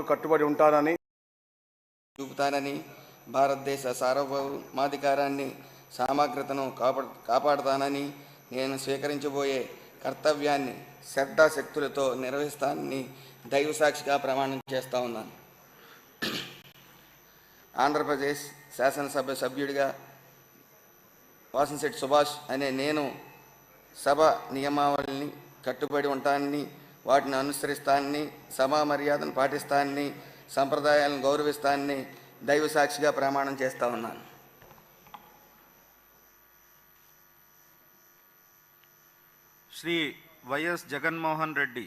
కట్టుబడి ఉంటానని చూపుతానని భారతదేశ సార్వభౌమాధికారాన్ని సమగ్రతను కాపాడు కాపాడుతానని నేను స్వీకరించబోయే కర్తవ్యాన్ని శ్రద్ధాశక్తులతో నిర్వహిస్తానని దైవ సాక్షిగా ప్రమాణం చేస్తా ఉన్నాను. ఆంధ్రప్రదేశ్ శాసనసభ సభ్యుడిగా వాసంశెట్టి సుభాష్ అనే నేను సభ నియమావళిని కట్టుబడి ఉంటానని వాటిని అనుసరిస్తానని సమా మర్యాదను పాటిస్తానని సంప్రదాయాలను గౌరవిస్తానని దైవ సాక్షిగా ప్రమాణం చేస్తా ఉన్నాను. Shri YS Jaganmohan Reddy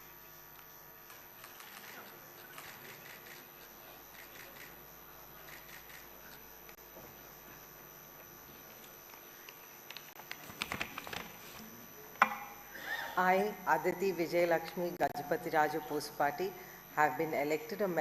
I, Aditi Vijayalakshmi Gajapati Raju Pospati, have been elected a member